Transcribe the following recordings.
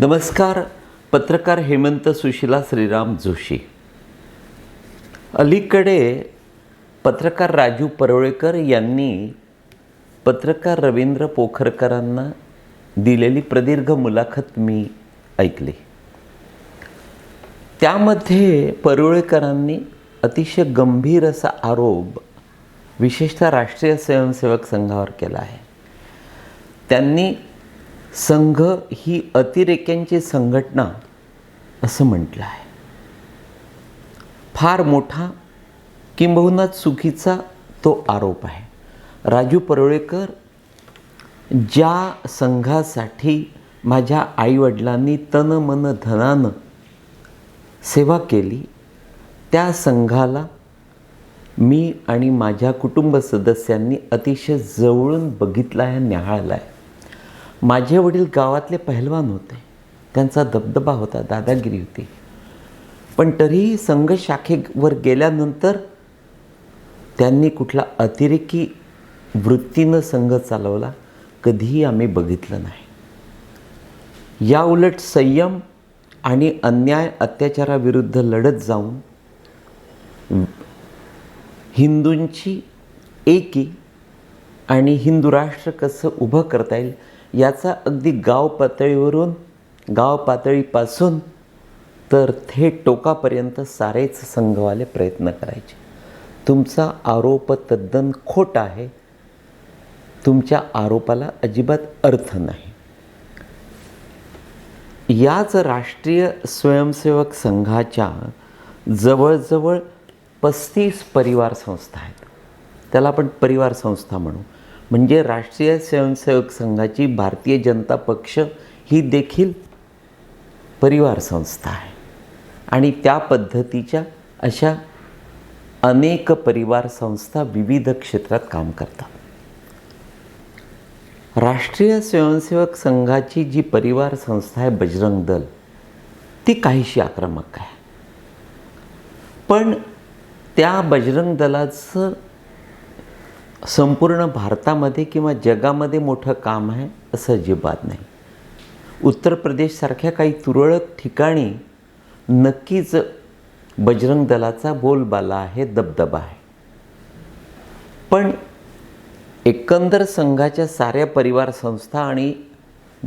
नमस्कार पत्रकार हेमंत सुशिला श्रीराम जोशी. अलीकडे पत्रकार राजू परोळेकर यांनी पत्रकार रवींद्र पोखरकरांना दिलेली प्रदीर्घ मुलाखत मी ऐकली. त्यामध्ये परुळेकरांनी अतिशय गंभीर असा आरोप विशेषतः राष्ट्रीय स्वयंसेवक संघावर केला आहे. त्यांनी संघ ही अतिरेक्यांची संघटना असं म्हटलं आहे. फार मोठा किंबहुना चुकीचा तो आरोप आहे. राजू परोळेकर ज्या संघासाठी माझ्या आईवडिलांनी तन मन धनानं सेवा केली त्या संघाला मी आणि माझ्या कुटुंब सदस्यांनी अतिशय जवळून बघितला आहे न्याहाळला आहे. माझे वडील गावातले पहिलवान होते. त्यांचा दबदबा होता दादागिरी होती. पण तरीही संघ शाखेवर गेल्यानंतर त्यांनी कुठला अतिरेकी वृत्तीनं संघ चालवला कधीही आम्ही बघितलं नाही. या उलट संयम आणि अन्याय अत्याचाराविरुद्ध लढत जाऊन हिंदूंची एकी आणि हिंदू राष्ट्र कसं उभं करता येईल याचा अगदी गाव पातळीवरून गाव पातळीपासून तर थेट टोकापर्यंत सारेच संघवाले प्रयत्न करायचे. तुमचा आरोप तद्दन खोटा आहे. तुमच्या आरोपाला अजिबात अर्थ नाही. याच राष्ट्रीय स्वयंसेवक संघाच्या जवळजवळ पस्तीस परिवार संस्था आहेत. त्याला आपण परिवार संस्था म्हणू. म्हणजे राष्ट्रीय स्वयंसेवक संघाची भारतीय जनता पक्ष ही देखील परिवार संस्था आहे. आणि त्या पद्धतीच्या अशा अनेक परिवार संस्था विविध क्षेत्रात काम करतात. राष्ट्रीय स्वयंसेवक संघाची जी परिवार संस्था आहे बजरंग दल ती काहीशी आक्रमक आहे. पण त्या बजरंग दलाचं संपूर्ण भारतामध्ये किंवा जगामध्ये मोठं काम आहे असं अजिबात नाही. उत्तर प्रदेशसारख्या काही तुरळक ठिकाणी नक्कीच बजरंग दलाचा बोलबाला आहे दबदबा आहे. पण एकंदर संघाच्या साऱ्या परिवार संस्था आणि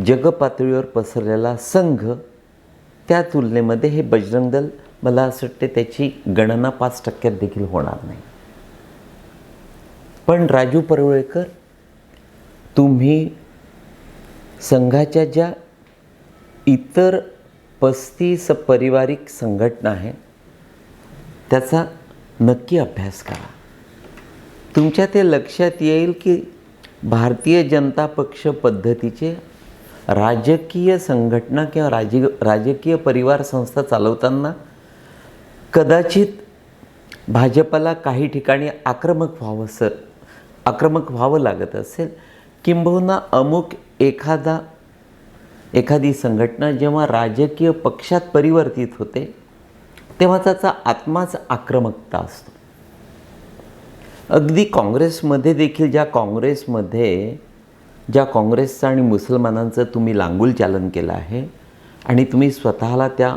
जगपातळीवर पसरलेला संघ त्या तुलनेमध्ये हे बजरंग दल मला असं वाटते त्याची गणना पाच टक्क्यात देखील होणार नाही. पण राजू परवळेकर तुम्ही संघाच्या ज्या इतर पस्तीस पारिवारिक संघटना आहे त्याचा नक्की अभ्यास करा. तुमच्या ते लक्षात येईल की भारतीय जनता पक्ष पद्धतीचे राजकीय संघटना किंवा राज राजकीय परिवार संस्था चालवताना कदाचित भाजपला काही ठिकाणी आक्रमक व्हावं सर आक्रमक व्हावं लागत असेल किंबहुना अमुक एखादा एखादी संघटना जेव्हा राजकीय पक्षात परिवर्तित होते तेव्हा त्याचा आत्माच आक्रमकता असतो. अगदी काँग्रेसमध्ये देखील ज्या काँग्रेसमध्ये ज्या काँग्रेसचं आणि मुसलमानांचं तुम्ही लांगूल चालन केलं आहे आणि तुम्ही स्वतःला त्या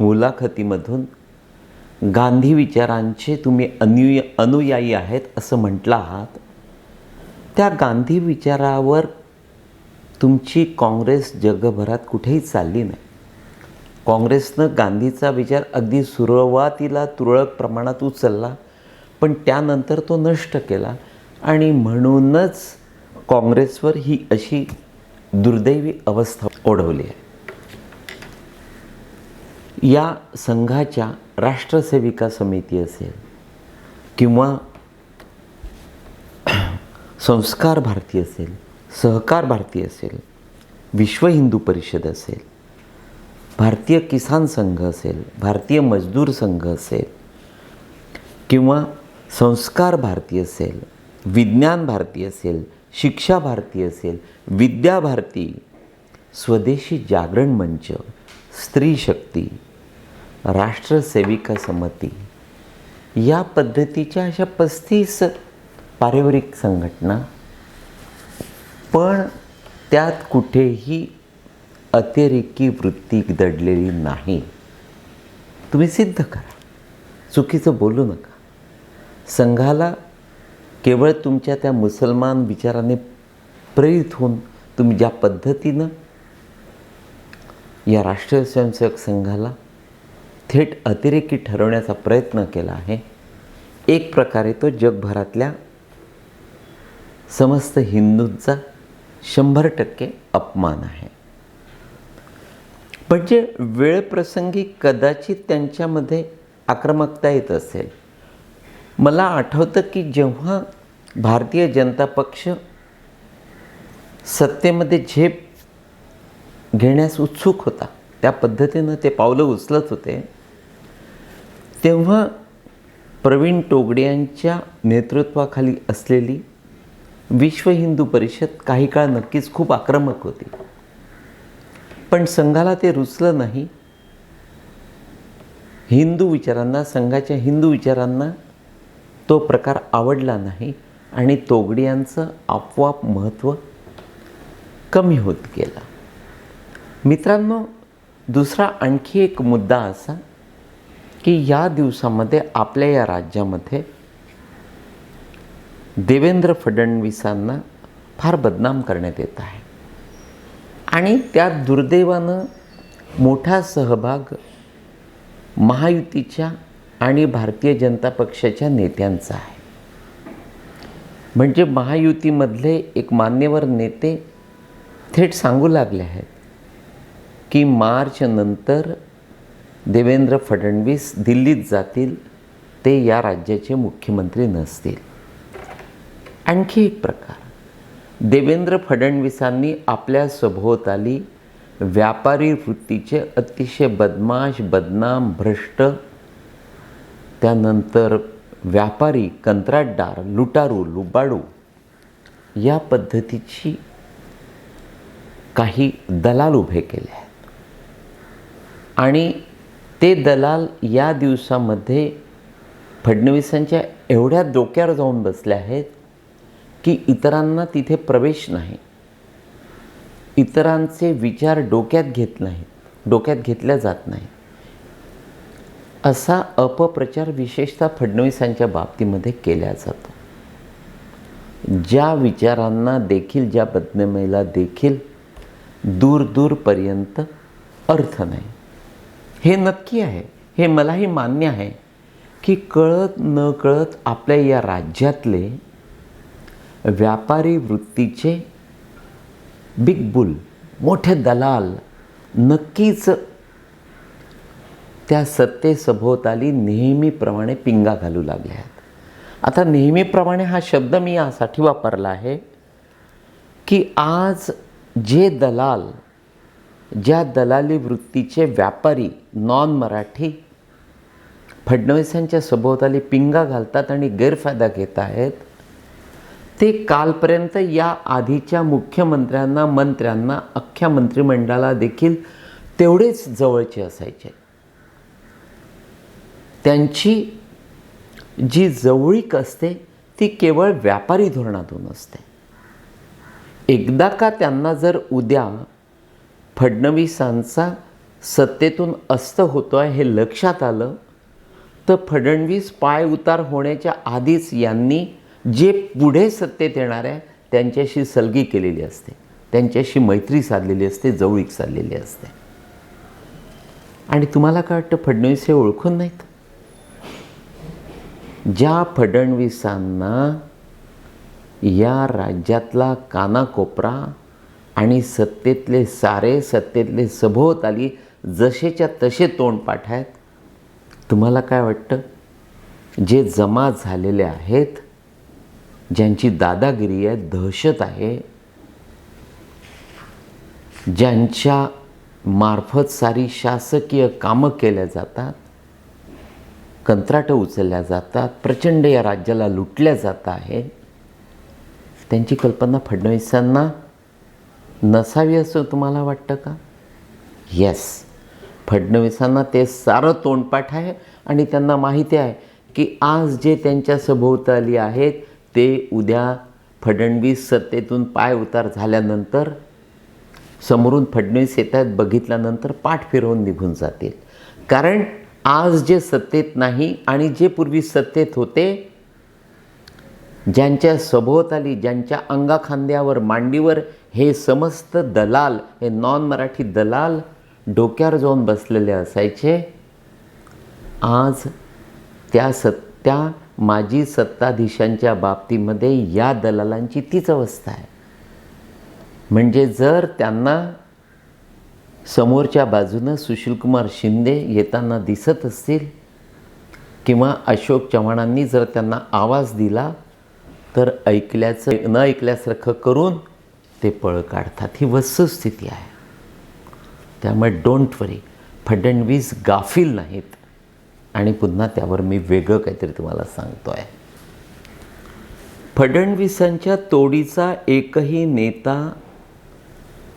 मुलाखतीमधून गांधी विचारांचे तुम्ही अनुय अनुयायी आहेत असं म्हटलं आहात त्या गांधी विचारावर तुमची काँग्रेस जगभरात कुठेही चालली नाही. काँग्रेसनं गांधीचा विचार अगदी सुरुवातीला तुरळक प्रमाणात उचलला पण त्यानंतर तो नष्ट केला आणि म्हणूनच काँग्रेसवर ही अशी दुर्दैवी अवस्था ओढवली आहे. या संघाच्या राष्ट्रसेविका समिती असेल किंवा संस्कार भारती असेल सहकार भारती असेल विश्व हिंदू परिषद असेल भारतीय किसान संघ असेल भारतीय मजदूर संघ असेल किंवा संस्कार भारती असेल विज्ञान भारती असेल शिक्षा भारती असेल विद्या भारती स्वदेशी जागरण मंच स्त्री शक्ती राष्ट्रसेविका समती या पद्धतीच्या अशा पस्तीस पारिवारिक संघटना पण त्यात कुठेही अतिरेकी वृत्ती दडलेली नाही. तुम्ही सिद्ध करा. चुकीचं बोलू नका. संघाला केवळ तुमच्या त्या मुसलमान विचाराने प्रेरित होऊन तुम्ही ज्या पद्धतीनं या राष्ट्रीय स्वयंसेवक संघाला थेट अतिरेकी ठरवण्याचा प्रयत्न केला आहे एक प्रकारे तो जगभरातल्या समस्त हिंदूंचा शंभर टक्के अपमान आहे. म्हणजे वेळप्रसंगी कदाचित त्यांच्यामध्ये आक्रमकता येत असेल. मला आठवतं की जेव्हा भारतीय जनता पक्ष सत्तेमध्ये झेप घेण्यास उत्सुक होता त्या पद्धतीनं ते पावलं उचलत होते तेव्हा प्रवीण टोगड्यांच्या नेतृत्वाखाली असलेली विश्व हिंदू परिषद काही काळ नक्कीच खूप आक्रमक होती. पण संघाला ते रुचलं नाही. हिंदू विचारांना संघाच्या हिंदू विचारांना तो प्रकार आवडला नाही आणि तोगडियांचं आपोआप महत्त्व कमी होत गेलं. मित्रांनो दुसरा आणखी एक मुद्दा असा की या दिवसामध्ये आपल्या या राज्यामध्ये देवेंद्र फडणवीसांना फार बदनाम करण्यात येत आहे. आणि त्यात दुर्दैवानं मोठा सहभाग महायुतीच्या आणि भारतीय जनता पक्षाच्या नेत्यांचा आहे. म्हणजे महायुतीमधले एक मान्यवर नेते थेट सांगू लागले आहेत की मार्च नंतर देवेंद्र फडणवीस दिल्लीत जातील ते या राज्याचे मुख्यमंत्री नसतील. आणखी एक प्रकार. देवेंद्र फडणवीसांनी आपल्या सभोवताली व्यापारी वृत्तीचे अतिशय बदमाश बदनाम भ्रष्ट त्यानंतर व्यापारी कंत्राटदार लुटारू लुबाडू या पद्धतीची काही दलाल उभे केले आहेत. आणि ते दलाल या दिवसामध्ये फडणवीसांच्या एवढ्या डोक्यावर जाऊन बसले आहेत की इतरांना तिथे प्रवेश नाही. इतरांचे विचार डोक्यात घेत नाहीत डोक्यात घेतल्या जात नाही. असा अपप्रचार विशेषतः फडणवीसांच्या बाबतीमध्ये केला जातो. ज्या विचारांना देखील ज्या बदनामीला देखील दूर दूरपर्यंत अर्थ नाही. हे नक्की आहे हे मलाही मान्य आहे की कळत न कळत आपल्या या राज्यातले व्यापारी वृत्तीचे बिग बुल मोठे दलाल नक्कीच त्या सत्तेसभोवताली नेहमीप्रमाणे पिंगा घालू लागल्या आहेत. आता नेहमीप्रमाणे हा शब्द मी यासाठी वापरला आहे की आज जे दलाल ज्या दलाली वृत्तीचे व्यापारी नॉन मराठी फडणवीसांच्या सभोवताली पिंगा घालतात आणि गैरफायदा घेत आहेत ते कालपर्यंत या आधीच्या मुख्यमंत्र्यांना मंत्र्यांना अख्ख्या मंत्रिमंडळाला देखील तेवढेच जवळचे असायचे. त्यांची जी जवळीक असते ती केवळ व्यापारी धोरणातून असते. एकदा का त्यांना जर उद्या फडणवीसांचा सत्तेतून अस्त होतो आहे हे लक्षात आलं तर फडणवीस पाय उतार होण्याच्या आधीच यांनी जे पुढे सत्तेत येणार आहे त्यांच्याशी सलगी केलेली असते. त्यांच्याशी मैत्री साधलेली असते जवळीक साधलेली असते. आणि तुम्हाला काय वाटतं फडणवीस हे ओळखून नाहीत? ज्या फडणवीसांना या राज्यातला कानाकोपरा आणि सत्तेतले सारे सत्तेतले सभोवताली जसेच्या तसे तोंडपाठ आहेत तुम्हाला काय वाटतं? जे जमा झालेले आहेत ज्यांची दादागिरी आहे दहशत आहे ज्यांच्या मार्फत सारी शासकीय कामं केल्या जातात कंत्राटं उचलल्या जातात प्रचंड या राज्याला लुटल्या जात आहे त्यांची कल्पना फडणवीसांना नसावी असं तुम्हाला वाटतं का? येस फडणवीसांना ते सारं तोंडपाठ आहे आणि त्यांना माहिती आहे की आज जे त्यांच्या सभोवताली आहेत ते उद्या फडणवीस सत्तेतून पाय उतार झाल्यानंतर समोरून फडणवीस येत आहेत बघितल्यानंतर पाठ फिरवून निघून जातील. कारण आज जे सत्तेत नाही आणि जे पूर्वी सत्तेत होते ज्यांच्या सभोवताली ज्यांच्या अंगाखांद्यावर मांडीवर हे समस्त दलाल हे नॉन मराठी दलाल डोक्यावर जाऊन बसलेले असायचे आज त्या सत्या माजी सत्ताधीशांच्या बाबतीमध्ये या दलालांची तीच अवस्था आहे. म्हणजे जर त्यांना समोरच्या बाजूनं सुशीलकुमार शिंदे येताना दिसत असतील किंवा अशोक चव्हाणांनी जर त्यांना आवाज दिला तर ऐकल्याचं न ऐकल्यासारखं करून ते पळ काढतात. ही वस्तुस्थिती आहे. त्यामुळे डोंट वरी फडणवीस गाफील नाहीत. आणि पुन्हा त्यावर मी वेगळं काहीतरी तुम्हाला सांगतो आहे फडणवीसांच्या तोडीचा एकही नेता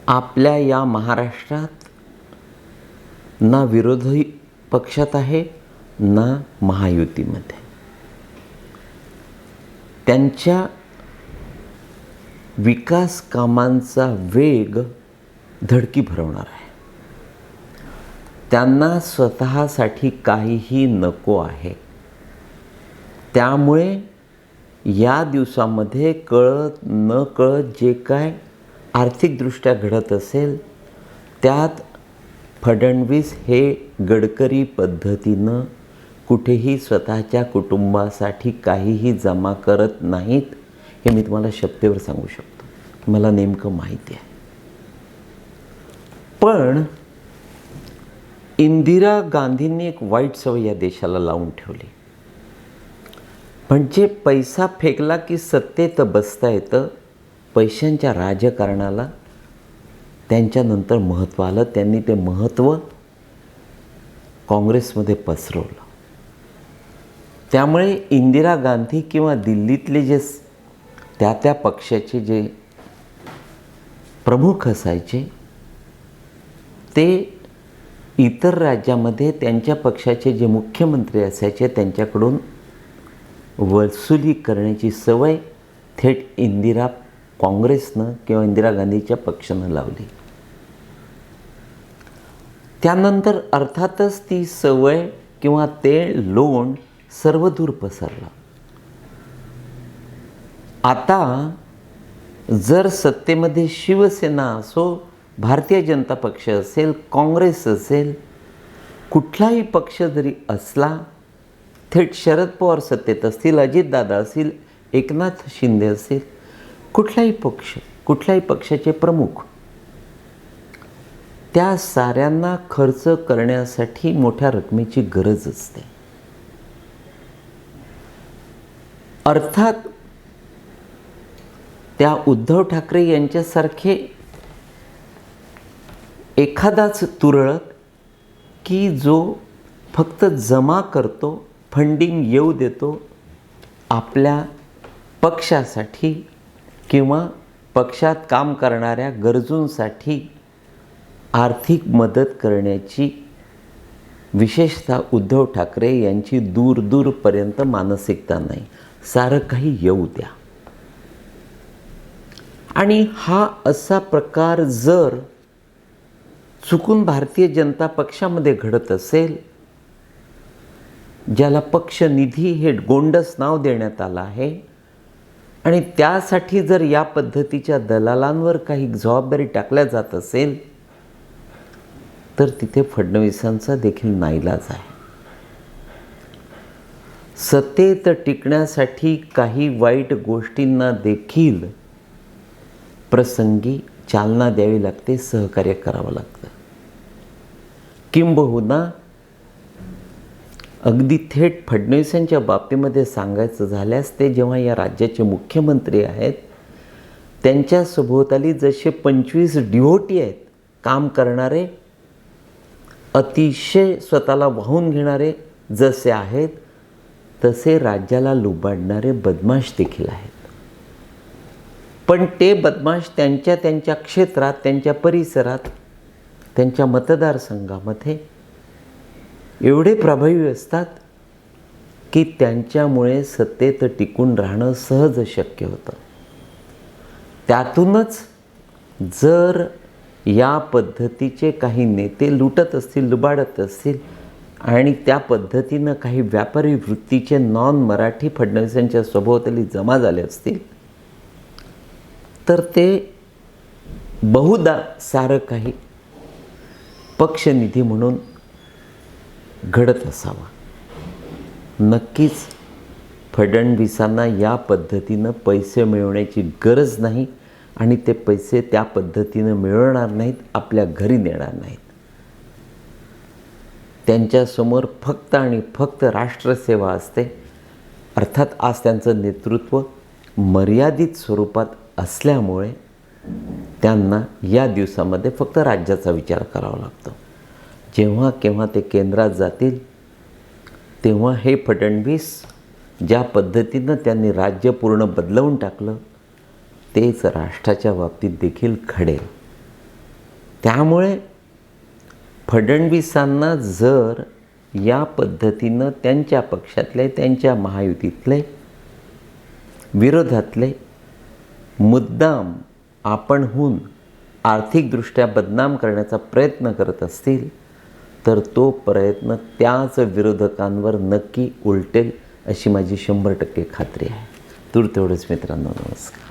आपल्या या महाराष्ट्रात ना विरोधी पक्षात आहे ना महायुतीमध्ये. त्यांच्या विकास कामांचा वेग धडकी भरवणार आहे. त्यांना स्वतःसाठी काहीही नको आहे. त्यामुळे या दिवसामध्ये कळत न कळत जे काय आर्थिकदृष्ट्या घडत असेल त्यात फडणवीस हे गडकरी पद्धतीनं कुठेही स्वतःच्या कुटुंबासाठी काहीही जमा करत नाहीत हे मी तुम्हाला शब्देवर सांगू शकतो. मला नेमकं माहिती आहे. पण इंदिरा गांधींनी एक वाईट सवय या देशाला लावून ठेवली. म्हणजे पैसा फेकला की सत्तेत बसता येतं पैशांच्या राजकारणाला त्यांच्यानंतर महत्त्व आलं त्यांनी ते महत्त्व काँग्रेसमध्ये पसरवलं. त्यामुळे इंदिरा गांधी किंवा दिल्लीतले जे त्या त्या पक्षाचे जे प्रमुख असायचे ते इतर राज्यामध्ये त्यांच्या पक्षाचे जे मुख्यमंत्री असायचे त्यांच्याकडून वसुली करण्याची सवय थेट इंदिरा काँग्रेसनं किंवा इंदिरा गांधीच्या पक्षानं लावली. त्यानंतर अर्थातच ती सवय किंवा ते लोण सर्वदूर पसरलं. आता जर सत्तेमध्ये शिवसेना असो भारतीय जनता पक्ष असेल काँग्रेस असेल कुठलाही पक्ष जरी असला थेट शरद पवार सत्तेत असतील अजितदादा असतील एकनाथ शिंदे असतील कुठलाही पक्ष कुठल्याही पक्षाचे प्रमुख त्या साऱ्यांना खर्च करण्यासाठी मोठ्या रकमेची गरज असते. अर्थात त्या उद्धव ठाकरे यांच्यासारखे एखादाच तुरळक की जो फक्त जमा करतो फंडिंग येऊ देतो आपल्या पक्षासाठी किंवा पक्षात काम करणाऱ्या गरजूंसाठी आर्थिक मदत करण्याची विशेषतः उद्धव ठाकरे यांची दूर दूरपर्यंत मानसिकता नाही. सारं काही येऊ द्या. आणि हा असा प्रकार जर चुकून भारतीय जनता पक्षामध्ये घडत असेल ज्याला पक्ष निधी हे गोंडस नाव देण्यात आलं आहे आणि त्यासाठी जर या पद्धतीच्या दलालांवर काही जबाबदारी टाकल्या जात असेल तर तिथे फडणवीसांचा देखील नाईलाज आहे. सत्तेत टिकण्यासाठी काही वाईट गोष्टींना देखील प्रसंगी चालना द्यावी लागते सहकार्य करावं लागतं. किंबहुना अगदी थेट फडणवीसांच्या बाबतीमध्ये सांगायचं झाल्यास ते जेव्हा या राज्याचे मुख्यमंत्री आहेत त्यांच्या सभोवताली जसे पंचवीस डिव्होटी आहेत काम करणारे अतिशय स्वतःला वाहून घेणारे जसे आहेत तसे राज्याला लुबाडणारे बदमाश देखील आहेत. पण ते बदमाश त्यांच्या त्यांच्या क्षेत्रात त्यांच्या परिसरात त्यांच्या मतदारसंघामध्ये एवढे प्रभावी असतात की त्यांच्यामुळे सत्तेत टिकून राहणं सहज शक्य होतं. त्यातूनच जर या पद्धतीचे काही नेते लुटत असतील लुबाडत असतील आणि त्या पद्धतीनं काही व्यापारी वृत्तीचे नॉन मराठी फडणवीसांच्या सभोवताली जमा झाले असतील तर ते बहुधा सारं काही पक्षनिधी म्हणून घडत असावा. नक्कीच फडणवीसांना या पद्धतीनं पैसे मिळवण्याची गरज नाही आणि ते पैसे त्या पद्धतीनं मिळवणार नाहीत आपल्या घरी नेणार नाहीत. त्यांच्यासमोर फक्त आणि फक्त राष्ट्रसेवा असते. अर्थात आज त्यांचं नेतृत्व मर्यादित स्वरूपात असल्यामुळे त्यांना या दिवसामध्ये फक्त राज्याचा विचार करावा लागतो. जेव्हा केव्हा ते केंद्रात जातील तेव्हा हे फडणवीस ज्या पद्धतीनं त्यांनी राज्य पूर्ण बदलवून टाकलं तेच राष्ट्राच्या बाबतीत देखील घडेल. त्यामुळे फडणवीसांना जर या पद्धतीनं त्यांच्या पक्षातले त्यांच्या महायुतीतले विरोधातले मुद्दाम आपणहून आर्थिकदृष्ट्या बदनाम करण्याचा प्रयत्न करत असतील तर तो प्रयत्न त्याच विरोधकांवर नक्की उलटेल अशी माझी शंभर टक्के खात्री आहे. दूर तेवढंच मित्रांनो नमस्कार.